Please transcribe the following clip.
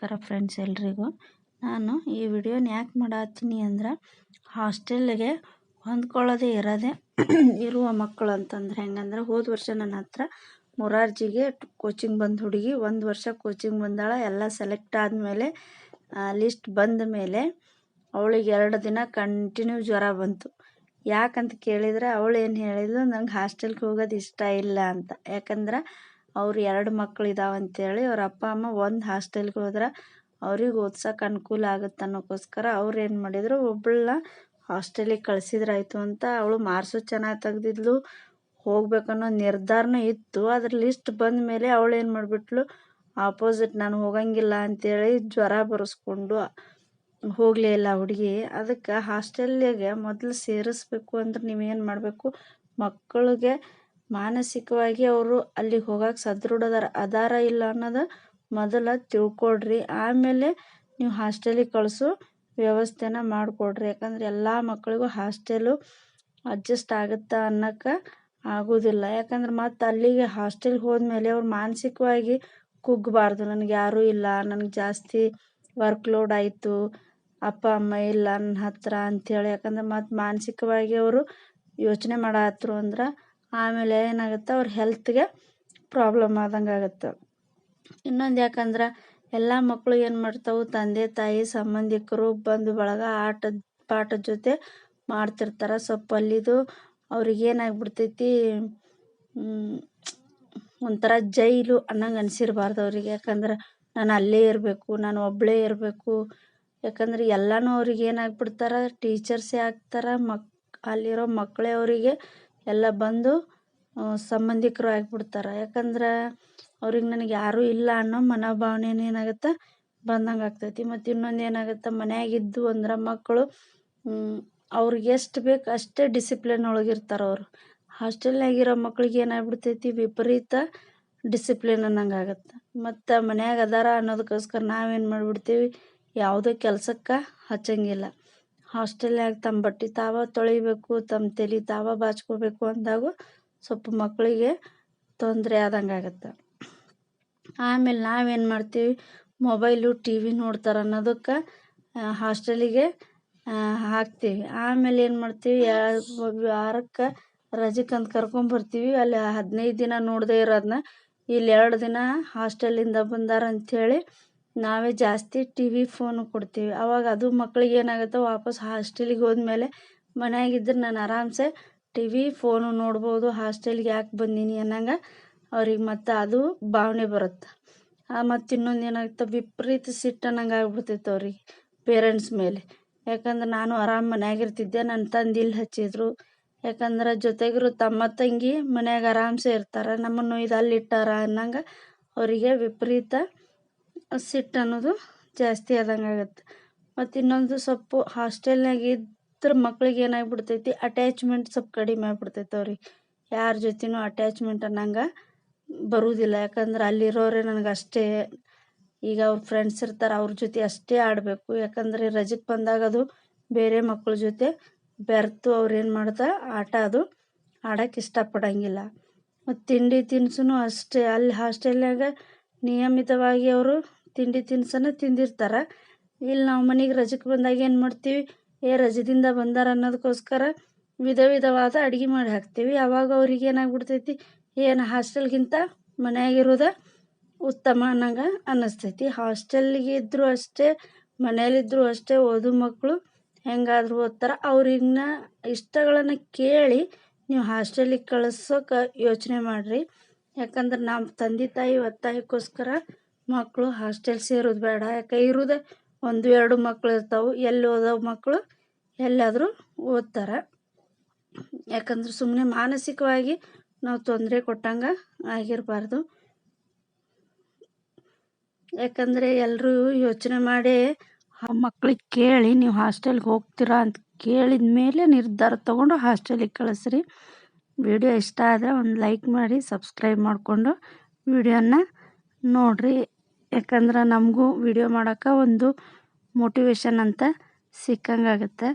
ನಮಸ್ಕಾರ ಫ್ರೆಂಡ್ಸ್ ಎಲ್ರಿಗೂ. ನಾನು ಈ ವಿಡಿಯೋನ ಯಾಕೆ ಮಾಡತ್ತೀನಿ ಅಂದ್ರೆ ಹಾಸ್ಟೆಲ್ಗೆ ಹೊಂದ್ಕೊಳ್ಳೋದೇ ಇರೋದೇ ಇರುವ ಮಕ್ಕಳು ಅಂತಂದ್ರೆ ಹೆಂಗಂದ್ರೆ ಹೋದ ವರ್ಷ ನನ್ನ ಹತ್ರ ಮೊರಾರ್ಜಿಗೆ ಕೋಚಿಂಗ್ ಬಂದು ಹುಡುಗಿ, ಒಂದು ವರ್ಷ ಕೋಚಿಂಗ್ ಬಂದಾಳ, ಎಲ್ಲ ಸೆಲೆಕ್ಟ್ ಆದಮೇಲೆ ಲಿಸ್ಟ್ ಬಂದ ಮೇಲೆ ಅವಳಿಗೆ ಎರಡು ದಿನ ಕಂಟಿನ್ಯೂ ಜ್ವರ ಬಂತು. ಯಾಕಂತ ಕೇಳಿದರೆ ಅವಳು ಏನು ಹೇಳಿದ್ಲು, ನಂಗೆ ಹಾಸ್ಟೆಲ್ಗೆ ಹೋಗೋದು ಇಷ್ಟ ಇಲ್ಲ ಅಂತ. ಯಾಕಂದ್ರೆ ಅವ್ರು ಎರಡು ಮಕ್ಳು ಇದಾವಂತೇಳಿ ಅವ್ರ ಅಪ್ಪ, ಅಮ್ಮ ಒಂದು ಹಾಸ್ಟೆಲ್ಗೆ ಹೋದ್ರೆ ಅವ್ರಿಗೆ ಓದ್ಸೋಕೆ ಅನುಕೂಲ ಆಗುತ್ತೆ ಅನ್ನೋಕ್ಕೋಸ್ಕರ ಅವ್ರು ಏನು ಮಾಡಿದರು ಒಬ್ಬಳನ್ನ ಹಾಸ್ಟೆಲಿಗೆ ಕಳ್ಸಿದ್ರಾಯ್ತು ಅಂತ ಅವಳು ಮಾರ್ಸು ಚೆನ್ನಾಗಿ ತೆಗ್ದಿದ್ಲು ಹೋಗ್ಬೇಕನ್ನೋ ನಿರ್ಧಾರನೂ ಇತ್ತು. ಅದ್ರ ಲಿಸ್ಟ್ ಬಂದ ಮೇಲೆ ಅವಳು ಏನು ಮಾಡಿಬಿಟ್ಲು ಆಪೋಸಿಟ್ ನಾನು ಹೋಗಂಗಿಲ್ಲ ಅಂತೇಳಿ ಜ್ವರ ಬರೆಸ್ಕೊಂಡು ಹೋಗಲೇ ಇಲ್ಲ ಹುಡುಗಿ. ಅದಕ್ಕೆ ಹಾಸ್ಟೆಲ್ಗೆ ಮೊದಲು ಸೇರಿಸ್ಬೇಕು ಅಂದ್ರೆ ನೀವೇನು ಮಾಡಬೇಕು? ಮಕ್ಕಳಿಗೆ ಮಾನಸಿಕವಾಗಿ ಅವರು ಅಲ್ಲಿಗೆ ಹೋಗಕ್ಕೆ ಸದೃಢದಾರ, ಅದಾರ ಇಲ್ಲ ಅನ್ನೋದು ಮೊದಲು ತಿಳ್ಕೊಡ್ರಿ ಆಮೇಲೆ ನೀವು ಹಾಸ್ಟೆಲಿಗೆ ಕಳಿಸು, ವ್ಯವಸ್ಥೆನ ಮಾಡಿಕೊಡ್ರಿ. ಯಾಕಂದ್ರೆ ಎಲ್ಲ ಮಕ್ಕಳಿಗೂ ಹಾಸ್ಟೆಲು ಅಡ್ಜಸ್ಟ್ ಆಗುತ್ತಾ ಅನ್ನಕ ಆಗೋದಿಲ್ಲ. ಯಾಕಂದ್ರೆ ಮತ್ತೆ ಅಲ್ಲಿಗೆ ಹಾಸ್ಟೆಲ್ಗೆ ಹೋದ್ಮೇಲೆ ಅವ್ರು ಮಾನಸಿಕವಾಗಿ ಕುಗ್ಗಬಾರ್ದು. ನನಗೆ ಯಾರೂ ಇಲ್ಲ, ನನಗೆ ಜಾಸ್ತಿ ವರ್ಕ್ ಲೋಡ್ ಆಯಿತು, ಅಪ್ಪ, ಅಮ್ಮ ಇಲ್ಲ ನನ್ನ ಹತ್ರ ಅಂಥೇಳಿ ಯಾಕಂದ್ರೆ ಮತ್ತು ಮಾನಸಿಕವಾಗಿ ಅವರು ಯೋಚನೆ ಮಾಡತ್ರು ಅಂದ್ರೆ ಆಮೇಲೆ ಏನಾಗುತ್ತೆ ಅವ್ರ ಹೆಲ್ತ್ಗೆ ಪ್ರಾಬ್ಲಮ್ ಆದಂಗೆ ಆಗುತ್ತೆ. ಇನ್ನೊಂದು ಯಾಕಂದ್ರೆ ಎಲ್ಲ ಮಕ್ಕಳು ಏನು ಮಾಡ್ತಾವೆ, ತಂದೆ, ತಾಯಿ, ಸಂಬಂಧಿಕರು ಬಂಧು ಬಳಗ ಆಟದ ಪಾಠದ ಜೊತೆ ಮಾಡ್ತಿರ್ತಾರೆ. ಸ್ವಲ್ಪ ಅಲ್ಲಿದು ಅವ್ರಿಗೆ ಏನಾಗ್ಬಿಡ್ತೈತಿ ಒಂಥರ ಜೈಲು ಅನ್ನಂಗೆ ಅನಿಸಿರ್ಬಾರ್ದು ಅವ್ರಿಗೆ. ಯಾಕಂದ್ರೆ ನಾನು ಅಲ್ಲೇ ಇರಬೇಕು, ನಾನು ಒಬ್ಬಳೇ ಇರಬೇಕು. ಯಾಕಂದ್ರೆ ಎಲ್ಲನೂ ಅವ್ರಿಗೆ ಏನಾಗ್ಬಿಡ್ತಾರೆ ಟೀಚರ್ಸೇ ಆಗ್ತಾರೆ, ಮಕ್, ಅಲ್ಲಿರೋ ಮಕ್ಕಳೇ ಅವರಿಗೆ ಎಲ್ಲ ಬಂದು ಸಂಬಂಧಿಕರು ಆಗಿಬಿಡ್ತಾರೆ. ಯಾಕಂದ್ರೆ ಅವ್ರಿಗೆ ನನಗೆ ಯಾರೂ ಇಲ್ಲ ಅನ್ನೋ ಮನೋಭಾವನೆ ಏನಾಗುತ್ತೆ ಬಂದಂಗೆ ಆಗ್ತೈತಿ. ಮತ್ತು ಇನ್ನೊಂದು ಏನಾಗುತ್ತೆ, ಮನೆಯಾಗಿದ್ದು ಅಂದ್ರೆ ಮಕ್ಕಳು ಅವ್ರಿಗೆ ಎಷ್ಟು ಬೇಕು ಅಷ್ಟೇ ಡಿಸಿಪ್ಲಿನ್ ಒಳಗಿರ್ತಾರೆ ಅವರು. ಹಾಸ್ಟೆಲ್ನಾಗಿರೋ ಮಕ್ಳಿಗೆ ಏನಾಗ್ಬಿಡ್ತೈತಿ, ವಿಪರೀತ ಡಿಸಿಪ್ಲಿನ್ ಅನ್ನಂಗೆ ಆಗುತ್ತೆ. ಮತ್ತು ಮನ್ಯಾಗ ಅದಾರ ಅನ್ನೋದಕ್ಕೋಸ್ಕರ ನಾವೇನು ಮಾಡಿಬಿಡ್ತೀವಿ, ಯಾವುದೇ ಕೆಲಸಕ್ಕೆ ಹಚ್ಚಂಗಿಲ್ಲ. ಹಾಸ್ಟೆಲ್ನಾಗ ತಮ್ಮ ಬಟ್ಟೆ ತಾವ ತೊಳಿಬೇಕು ತಮ್ಮ ತಲೆ ತಾವ ಬಾಚ್ಕೋಬೇಕು ಅಂದಾಗ ಸ್ವಲ್ಪ ಮಕ್ಕಳಿಗೆ ತೊಂದರೆ ಆದಂಗೆ ಆಗುತ್ತೆ. ಆಮೇಲೆ ನಾವೇನು ಮಾಡ್ತೀವಿ? ಮೊಬೈಲು ಟಿ ವಿ ನೋಡ್ತಾರೆ ಅನ್ನೋದಕ್ಕೆ ಹಾಸ್ಟೆಲಿಗೆ ಹಾಕ್ತೀವಿ. ಆಮೇಲೆ ಏನು ಮಾಡ್ತೀವಿ? ವಾರಕ್ಕೆ ರಜಕ್ಕಂತ ಕರ್ಕೊಂಬರ್ತೀವಿ ಅಲ್ಲಿ ಹದಿನೈದು ದಿನ ನೋಡದೇ ಇರೋದನ್ನ ಇಲ್ಲಿ ಎರಡು ದಿನ ಹಾಸ್ಟೆಲಿಂದ ಬಂದಾರ ಅಂಥೇಳಿ ನಾವೇ ಜಾಸ್ತಿ ಟಿ ವಿ ಫೋನು ಕೊಡ್ತೀವಿ. ಅವಾಗ ಅದು ಮಕ್ಳಿಗೆ ಏನಾಗುತ್ತೆ ವಾಪಸ್ ಹಾಸ್ಟೆಲಿಗೆ ಹೋದ್ಮೇಲೆ ಮನೆಯಾಗಿದ್ದರೆ ನಾನು ಆರಾಮ್ಸೆ ಟಿ ವಿ ಫೋನು ನೋಡ್ಬೋದು. ಹಾಸ್ಟೆಲ್ಗೆ ಯಾಕೆ ಬಂದೀನಿ ಅನ್ನಂಗೆ ಅವ್ರಿಗೆ ಮತ್ತು ಅದು ಭಾವನೆ ಬರುತ್ತೆ. ಮತ್ತು ಇನ್ನೊಂದು ಏನಾಗುತ್ತೆ ವಿಪರೀತ ಸಿಟ್ಟು ಅನ್ನಂಗೆ ಆಗ್ಬಿಡ್ತೈತೆ ಅವ್ರಿಗೆ ಪೇರೆಂಟ್ಸ್ ಮೇಲೆ. ಯಾಕಂದ್ರೆ ನಾನು ಆರಾಮ್ ಮನ್ಯಾಗಿರ್ತಿದ್ದೆ ನನ್ನ ತಂದೆ ಇಲ್ಲಿ ಹಚ್ಚಿದ್ರು. ಯಾಕಂದ್ರೆ ಜೊತೆಗಿರೋ ತಮ್ಮ ತಂಗಿ ಮನ್ಯಾಗ ಆರಾಮ್ಸೆ ಇರ್ತಾರೆ, ನಮ್ಮನ್ನು ಇದು ಅಲ್ಲಿ ಇಟ್ಟಾರ ಅನ್ನಂಗೆ ಅವರಿಗೆ ವಿಪರೀತ ಸಿಟ್ಟು ಅನ್ನೋದು ಜಾಸ್ತಿ ಆದಂಗೆ ಆಗುತ್ತೆ ಮತ್ತು ಇನ್ನೊಂದು ಸ್ವಲ್ಪ ಹಾಸ್ಟೆಲ್ನಾಗ ಇದ್ರೆ ಮಕ್ಳಿಗೆ ಏನಾಗ್ಬಿಡ್ತೈತಿ ಅಟ್ಯಾಚ್ಮೆಂಟ್ ಸ್ವಲ್ಪ ಕಡಿಮೆ ಆಗ್ಬಿಡ್ತೈತೆ ಅವ್ರಿಗೆ. ಯಾರ ಜೊತೆನೂ ಅಟ್ಯಾಚ್ಮೆಂಟ್ ಅನ್ನಂಗೆ ಬರುವುದಿಲ್ಲ ಯಾಕಂದ್ರೆ ಅಲ್ಲಿರೋರೆ ನನಗೆ ಅಷ್ಟೇ, ಈಗ ಅವ್ರ ಫ್ರೆಂಡ್ಸ್ ಇರ್ತಾರೆ ಅವ್ರ ಜೊತೆ ಅಷ್ಟೇ ಆಡಬೇಕು. ಯಾಕಂದರೆ ರಜಕ್ಕೆ ಬಂದಾಗ ಅದು ಬೇರೆ ಮಕ್ಕಳ ಜೊತೆ ಬೆರೆತು ಅವ್ರೇನು ಏನು ಮಾಡ್ತಾರೆ ಆಟ ಅದು ಆಡಕ್ಕೆ ಇಷ್ಟಪಡಂಗಿಲ್ಲ. ಮತ್ತು ತಿಂಡಿ ತಿನಿಸು ಅಷ್ಟೇ. ಅಲ್ಲಿ ಹಾಸ್ಟೆಲ್ನಾಗ ನಿಯಮಿತವಾಗಿ ಅವರು ತಿಂಡಿ ತಿನಿಸನ್ನು ತಿಂದಿರ್ತಾರೆ. ಇಲ್ಲಿ ನಾವು ಮನೆಗೆ ರಜಕ್ಕೆ ಬಂದಾಗ ಏನು ಮಾಡ್ತೀವಿ? ಏ, ರಜದಿಂದ ಬಂದಾರ ಅನ್ನೋದಕ್ಕೋಸ್ಕರ ವಿಧ ವಿಧವಾದ ಅಡುಗೆ ಮಾಡಿ ಹಾಕ್ತೀವಿ. ಆವಾಗ ಅವ್ರಿಗೆ ಏನಾಗ್ಬಿಡ್ತೈತಿ? ಏನು ಹಾಸ್ಟೆಲ್ಗಿಂತ ಮನೆಯಾಗಿರೋದು ಉತ್ತಮ ಅನ್ನಂಗೆ ಅನ್ನಿಸ್ತೈತಿ. ಹಾಸ್ಟೆಲ್ಗೆ ಇದ್ದರೂ ಅಷ್ಟೇ ಮನೇಲಿದ್ದರೂ ಅಷ್ಟೇ ಓದು ಮಕ್ಕಳು ಹೆಂಗಾದರೂ ಓದ್ತಾರೆ. ಅವ್ರಿಗಿನ ಇಷ್ಟಗಳನ್ನು ಕೇಳಿ ನೀವು ಹಾಸ್ಟೆಲಿಗೆ ಕಳಿಸೋಕೆ ಯೋಚನೆ ಮಾಡಿರಿ. ಯಾಕಂದ್ರೆ ನಮ್ಮ ತಂದೆ ತಾಯಿ ಒತ್ತಾಯಕ್ಕೋಸ್ಕರ ಮಕ್ಕಳು ಹಾಸ್ಟೆಲ್ ಸೇರೋದು ಬೇಡ. ಯಾಕೆ? ಇರೋದೆ ಒಂದು, ಎರಡು ಮಕ್ಕಳು ಇರ್ತಾವೆ. ಎಲ್ಲಿ ಓದೋ ಮಕ್ಕಳು ಎಲ್ಲಾದರೂ ಓದ್ತಾರೆ. ಯಾಕಂದ್ರೆ ಸುಮ್ಮನೆ ಮಾನಸಿಕವಾಗಿ ನಾವು ತೊಂದರೆ ಕೊಟ್ಟಂಗೆ ಆಗಿರಬಾರ್ದು. ಯಾಕಂದರೆ ಎಲ್ಲರೂ ಯೋಚನೆ ಮಾಡಿ, ಆ ಮಕ್ಳಿಗೆ ಕೇಳಿ, ನೀವು ಹಾಸ್ಟೆಲ್ಗೆ ಹೋಗ್ತೀರಾ ಅಂತ ಕೇಳಿದ ಮೇಲೆ ನಿರ್ಧಾರ ತೊಗೊಂಡು ಹಾಸ್ಟೆಲಿಗೆ ಕಳಿಸ್ರಿ. ವಿಡಿಯೋ ಇಷ್ಟ ಆದರೆ ಒಂದು ಲೈಕ್ ಮಾಡಿ, ಸಬ್ಸ್ಕ್ರೈಬ್ ಮಾಡಿಕೊಂಡು ವಿಡಿಯೋನ ನೋಡಿರಿ. ಯಾಕಂದ್ರೆ ನಮಗೂ ವಿಡಿಯೋ ಮಾಡೋಕ್ಕೆ ಒಂದು ಮೋಟಿವೇಶನ್ ಅಂತ ಸಿಕ್ಕಂಗಾಗುತ್ತೆ.